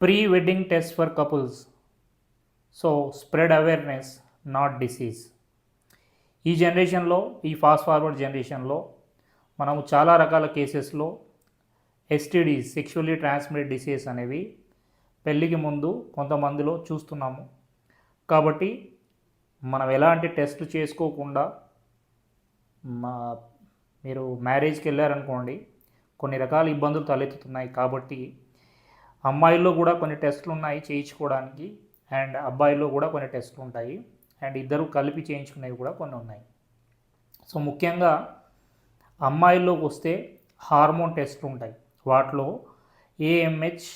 Pre wedding test for couples so spread awareness not disease ఈ జనరేషన్లో ఈ fast forward జనరేషన్లో మనము చాలా రకాల కేసెస్లో ఎస్టీడీస్ సెక్షువల్లీ ట్రాన్స్మిటెడ్ డిసీజ్ అనేవి పెళ్ళికి ముందు కొంతమందిలో చూస్తున్నాము. కాబట్టి మనం ఎలాంటి టెస్ట్ చేసుకోకుండా మా మీరు మ్యారేజ్కి వెళ్ళారనుకోండి కొన్ని రకాల ఇబ్బందులు తలెత్తుతున్నాయి. కాబట్టి అమ్మాయిల్లో కూడా కొన్ని టెస్టులు ఉన్నాయి చేయించుకోవడానికి. అండ్ అబ్బాయిల్లో కూడా కొన్ని టెస్టులు ఉంటాయి. అండ్ ఇద్దరు కలిపి చేయించుకునేవి కూడా కొన్ని ఉన్నాయి. సో ముఖ్యంగా అమ్మాయిల్లోకి వస్తే హార్మోన్ టెస్ట్లు ఉంటాయి. వాటిలో ఏఎంహెచ్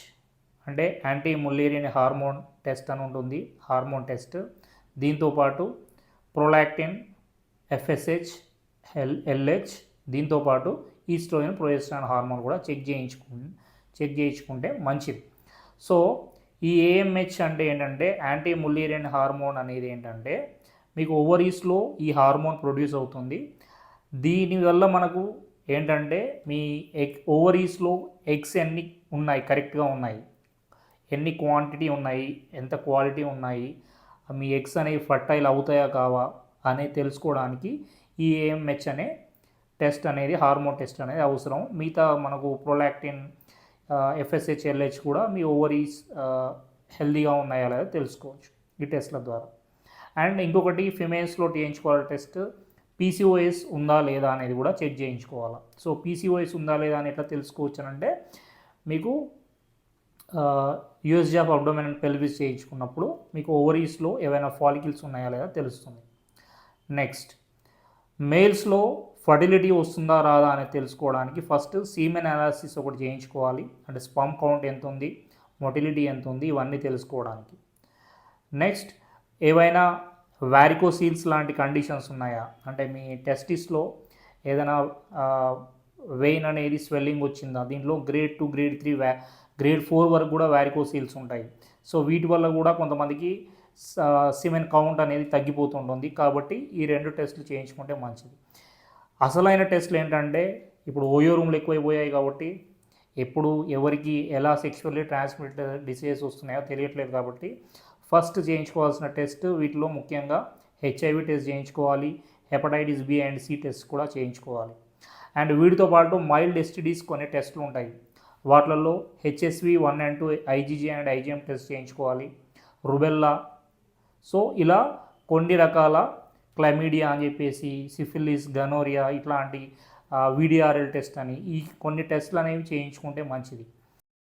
అంటే యాంటీ ముల్లేరియన్ హార్మోన్ టెస్ట్ అని ఉంటుంది. Hormone test. దీంతోపాటు ప్రొలాక్టిన్ ఎఫ్ఎస్హెచ్ ఎల్ ఎల్హెచ్ దీంతోపాటు ఈస్ట్రోజన్ ప్రొజెస్ట్రాన్ హార్మోన్ కూడా చెక్ చేయించుకుని చెక్ చేయించుకుంటే మంచిది. సో ఈ ఏఎంహెచ్ అంటే ఏంటంటే యాంటీ ముల్లేరియన్ హార్మోన్ అనేది ఏంటంటే మీకు ఓవరీస్లో ఈ హార్మోన్ ప్రొడ్యూస్ అవుతుంది. దీనివల్ల మనకు ఏంటంటే మీ ఎగ్ ఓవరీస్లో ఎగ్స్ ఎన్ని ఉన్నాయి కరెక్ట్గా ఉన్నాయి? ఎన్ని క్వాంటిటీ ఉన్నాయి? ఎంత క్వాలిటీ ఉన్నాయి? మీ ఎగ్స్ అనేవి ఫర్టైల్ అవుతాయా కావా? అనేది తెలుసుకోవడానికి ఈ ఏఎంహెచ్ అనే టెస్ట్ అనేది హార్మోన్ టెస్ట్ అనేది అవసరం. మిగతా మనకు ప్రొలాక్టిన్ ఎఫ్ఎస్హెచ్ ఎల్హెచ్ కూడా మీ ఓవరీస్ హెల్దీగా ఉన్నాయా లేదా తెలుసుకోవచ్చు ఈ టెస్ట్ల ద్వారా. అండ్ ఇంకొకటి ఫిమేల్స్లో చేయించుకోవాలి టెస్ట్ పీసీఓఎస్ ఉందా లేదా అనేది కూడా చెక్ చేయించుకోవాలి. సో పీసీఓఎస్ ఉందా లేదా అని ఎట్లా తెలుసుకోవచ్చు అని అంటే మీకు USG of abdomen and pelvis చేయించుకున్నప్పుడు మీకు ఓవరీస్లో ఏవైనా ఫాలికిల్స్ ఉన్నాయా లేదా తెలుస్తుంది. నెక్స్ట్ మేల్స్లో ఫర్టిలిటీ వస్తుందా రాదా అనేది తెలుసుకోవడానికి ఫస్ట్ సీమెన్ అనాలిసిస్ ఒకటి చేయించుకోవాలి. అంటే స్పమ్ కౌంట్ ఎంత ఉంది మొటిలిటీ ఎంత ఉంది ఇవన్నీ తెలుసుకోవడానికి. నెక్స్ట్ ఏవైనా వ్యారికోసీల్స్ లాంటి కండిషన్స్ ఉన్నాయా? అంటే మీ టెస్టిస్లో ఏదైనా వెయిన్ అనేది స్వెల్లింగ్ వచ్చిందా? దీంట్లో గ్రేడ్ టూ గ్రేడ్ త్రీ వ్యా గ్రేడ్ ఫోర్ వరకు కూడా వ్యారికోసీల్స్ ఉంటాయి. సో వీటి వల్ల కూడా కొంతమందికి సిమెన్ కౌంట్ అనేది తగ్గిపోతుంటుంది. కాబట్టి ఈ రెండు టెస్టులు చేయించుకుంటే మంచిది. అసలైన టెస్ట్లు ఏంటంటే ఇప్పుడు ఓయో రూమ్లు ఎక్కువైపోయాయి కాబట్టి ఎప్పుడు ఎవరికి ఎలా సెక్షువల్లీ ట్రాన్స్మిట్ డిసీజెస్ వస్తున్నాయో తెలియట్లేదు కాబట్టి ఫస్ట్ చేయించుకోవాల్సిన టెస్ట్ వీటిలో ముఖ్యంగా హెచ్ఐవి టెస్ట్ చేయించుకోవాలి hepatitis B and C test కూడా చేయించుకోవాలి. అండ్ వీటితో పాటు మైల్డ్ ఎస్టిడీస్ కొన్ని టెస్టులు ఉంటాయి. వాటిలలో HSV one and two IgG and IgM test చేయించుకోవాలి. రుబెల్లా. సో ఇలా కొన్ని రకాల క్లైమీడియా అని చెప్పేసి సిఫిలిస్ గనోరియా ఇట్లాంటి వీడిఆర్ఎల్ టెస్ట్ అని ఈ కొన్ని టెస్ట్లు అనేవి చేయించుకుంటే మంచిది.